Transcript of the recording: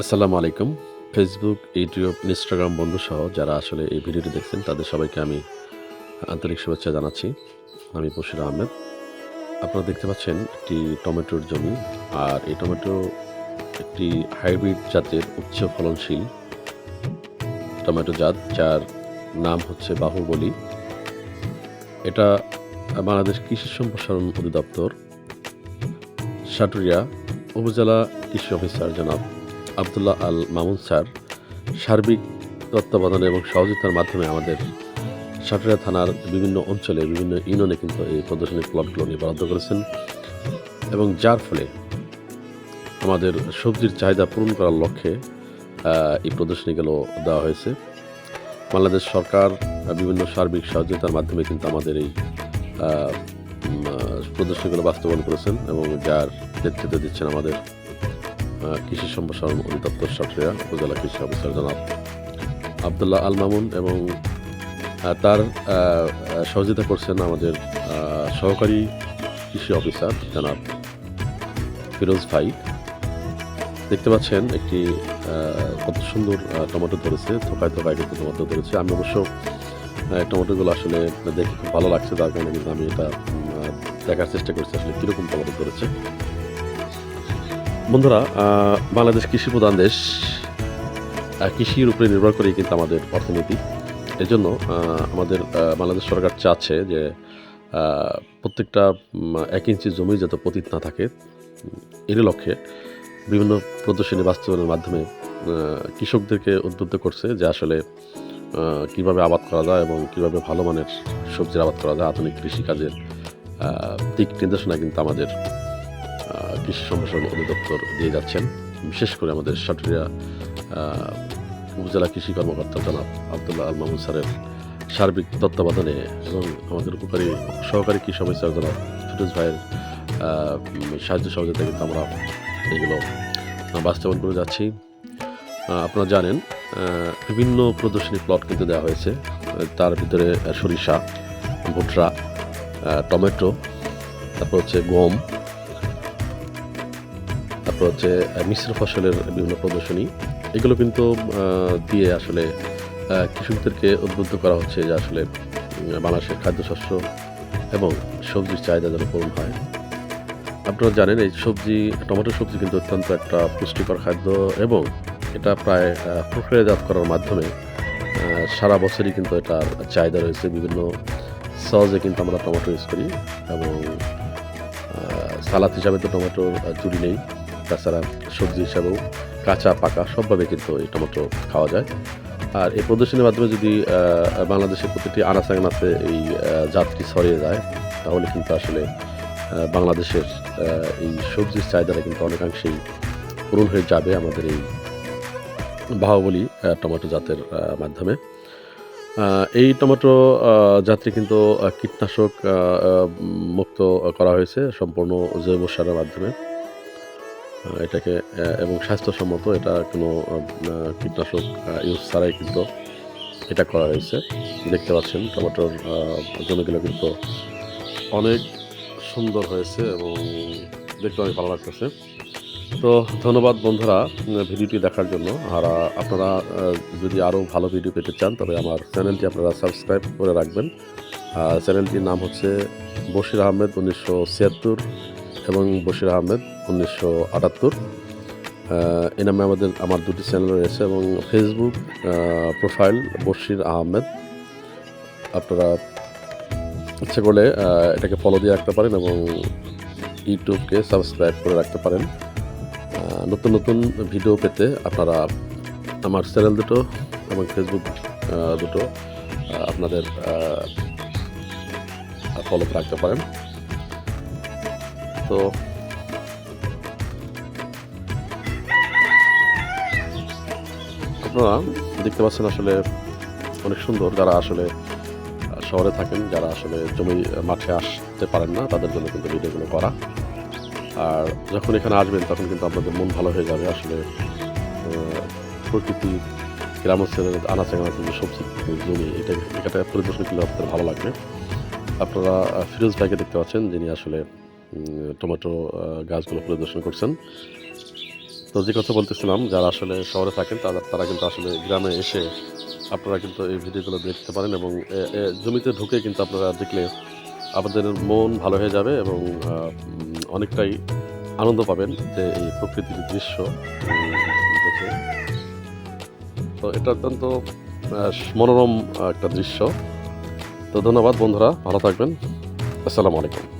আসসালামু আলাইকুম। Facebook YouTube Instagram বন্ধু সহ যারা আসলে এই ভিডিওটি দেখছেন, তাদের সবাইকে আমি আন্তরিক শুভেচ্ছা জানাচ্ছি। আমি বশির আহমেদ। আপনারা দেখতে পাচ্ছেন একটি টমেটোর জমি, আর এই টমেটো একটি হাইব্রিড জাতের উচ্চ ফলনশীল টমেটো জাত, যার নাম হচ্ছে বাহুবলী। এটা বাংলাদেশ কৃষি সম্প্রসারণ অধিদপ্তর, সাটুরিয়া উপজেলা কৃষি অফিসার, জনাব আবদুল্লাহ আল মামুন স্যার সার্বিক তত্ত্বাবধানে এবং সহযোগিতার মাধ্যমে আমাদের সাটুরিয়া থানার বিভিন্ন অঞ্চলে, বিভিন্ন ইউনিয়নে কিন্তু এই প্রদর্শনী প্লটগুলো নিয়ে বরাদ্দ করেছেন এবং যার ফলে আমাদের সবজির চাহিদা পূরণ করার লক্ষ্যে এই প্রদর্শনীগুলো দেওয়া হয়েছে। বাংলাদেশ সরকার বিভিন্ন সার্বিক সহযোগিতার মাধ্যমে কিন্তু আমাদের এই প্রদর্শনীগুলো বাস্তবায়ন করেছেন এবং যার নেতৃত্ব দিচ্ছেন আমাদের কৃষি সম্প্রসারণ অধিদপ্তর সাটরিয়া উপজেলা কৃষি অফিসার জনাব আবদুল্লাহ আল মামুন এবং তার সহযোগিতা করছেন আমাদের সহকারী কৃষি অফিসার জনাব ফিরোজ ভাই। দেখতে পাচ্ছেন একটি কত সুন্দর টমেটো ধরেছে, থোকায় থোকায় কিন্তু টমেটো ধরেছে। আমি অবশ্য টমেটোগুলো আসলে দেখে খুব ভালো লাগছে তার কারণে কিন্তু আমি এটা দেখার চেষ্টা করছি আসলে কীরকম টমেটো ধরেছে। বন্ধুরা বাংলাদেশ কৃষি প্রধান দেশ। কৃষির উপরে নির্ভর করেই কিন্তু আমাদের অর্থনীতি। এজন্য আমাদের বাংলাদেশ সরকার চাচ্ছে যে প্রত্যেকটা এক ইঞ্চি জমি যাতে পতিত না থাকে এর লক্ষ্যে বিভিন্ন প্রদর্শনী বাস্তবায়নের মাধ্যমে কৃষকদেরকে উদ্বুদ্ধ করছে যে আসলে কীভাবে আবাদ করা যায় এবং কীভাবে ভালো মানের সবজির আবাদ করা যায় আধুনিক কৃষিকাজের দিক নির্দেশনা কিন্তু আমাদের কৃষি সম্প্রসারণ অধিদপ্তর দিয়ে যাচ্ছেন। বিশেষ করে আমাদের সাটুরিয়া উপজেলা কৃষি কর্মকর্তা জনাব আবদুল্লাহ আল মাহমুদ স্যারের সার্বিক তত্ত্বাবধানে এবং আমাদের উপকারী সহকারী কৃষি অফিসার জনাব ফিরোজ ভাইয়ের সাহায্য সহযোগিতা কিন্তু আমরা এগুলো বাস্তবায়ন করে যাচ্ছি। আপনারা জানেন বিভিন্ন প্রদর্শনী প্লট কিন্তু দেওয়া হয়েছে। তার ভিতরে সরিষা ভুট্রা টমেটো, তারপর হচ্ছে গম তারপর হচ্ছে মিশ্র ফসলের বিভিন্ন প্রদর্শনী, এগুলো কিন্তু দিয়ে আসলে কৃষকদেরকে উদ্বুদ্ধ করা হচ্ছে যে আসলে বাংলাদেশের খাদ্যশস্য এবং সবজির চাহিদা যেন পূরণ হয়। আপনারা জানেন, এই সবজি, টমেটো সবজি কিন্তু অত্যন্ত একটা পুষ্টিকর খাদ্য এবং এটা প্রায় প্রক্রিয়াজাত করার মাধ্যমে সারা বছরই কিন্তু এটার চাহিদা রয়েছে। বিভিন্ন সহজে কিন্তু আমরা টমেটো ইউজ করি এবং সালাদ হিসাবে তো টমেটোর চুরি নেই। তাছাড়া সবজি হিসাবেও কাঁচা, পাকা সবভাবে কিন্তু এই টমেটো খাওয়া যায়। আর এই প্রদর্শনীর মাধ্যমে যদি বাংলাদেশের প্রতিটি আনাচে এই জাতটি ছড়িয়ে যায়, তাহলে কিন্তু আসলে বাংলাদেশের এই সবজির চাহিদাটা কিন্তু অনেকাংশেই পূরণ হয়ে যাবে আমাদের এই বাহুবলী টমেটো জাতের মাধ্যমে। এই টমেটো জাতটি কিন্তু কীটনাশক মুক্ত করা হয়েছে সম্পূর্ণ জৈব সারের মাধ্যমে। এটাকে এবং স্বাস্থ্যসম্মত এটা কোনো কীটনাশক ইউজ ছাড়াই কিন্তু এটা করা হয়েছে। দেখতে পাচ্ছেন টমেটোর জমিগুলো কিন্তু অনেক সুন্দর হয়েছে এবং দেখতে অনেক ভালো লাগতেছে। তো ধন্যবাদ বন্ধুরা ভিডিওটি দেখার জন্য। আর আপনারা যদি আরও ভালো ভিডিও পেতে চান, তবে আমার চ্যানেলটি আপনারা সাবস্ক্রাইব করে রাখবেন। চ্যানেলটির নাম হচ্ছে বশির আহমেদ উনিশশো ছিয়াত্তর। এবং বশির আহমেদ, উনিশশো আটাত্তর। এই নামে আমাদের, আমার দুটি চ্যানেল রয়েছে এবং ফেসবুক প্রোফাইল বশির আহমেদ। আপনারা ইচ্ছে করলে এটাকে ফলো দিয়ে রাখতে পারেন এবং ইউটিউবকে সাবস্ক্রাইব করে রাখতে পারেন। নতুন নতুন ভিডিও পেতে আপনারা আমার চ্যানেল দুটো এবং ফেসবুক দুটো আপনাদের ফলো রাখতে পারেন। তো আপনারা দেখতে পাচ্ছেন আসলে অনেক সুন্দর যারা আসলে শহরে থাকেন, যারা আসলে জমি মাঠে আসতে পারেন না, তাদের জন্য কিন্তু ভিডিওগুলো করা। আর যখন এখানে আসবেন, তখন কিন্তু আপনাদের মন ভালো হয়ে যাবে আসলে প্রকৃতি গ্রামাঞ্চলের আনাচে আনাচে যে সবজি, জমি, এটা এটা পরিদর্শন করলে আপনাদের ভালো লাগবে। আপনারা ফিরোজ ভাইকে দেখতে পাচ্ছেন, যিনি আসলে টমেটো গাছগুলো পরিদর্শন করছেন। তো যে কথা বলতেছিলাম, যারা আসলে শহরে থাকেন, তারা তারা কিন্তু আসলে গ্রামে এসে আপনারা কিন্তু এই ভিডিওগুলো দেখতে পারেন এবং জমিতে ঢুকে কিন্তু আপনারা দেখলে আপনাদের মন ভালো হয়ে যাবে এবং অনেকটাই আনন্দ পাবেন যে এই প্রকৃতির দৃশ্য দেখে। তো এটা অত্যন্ত মনোরম একটা দৃশ্য। তো ধন্যবাদ বন্ধুরা, ভালো থাকবেন। আসসালামু আলাইকুম।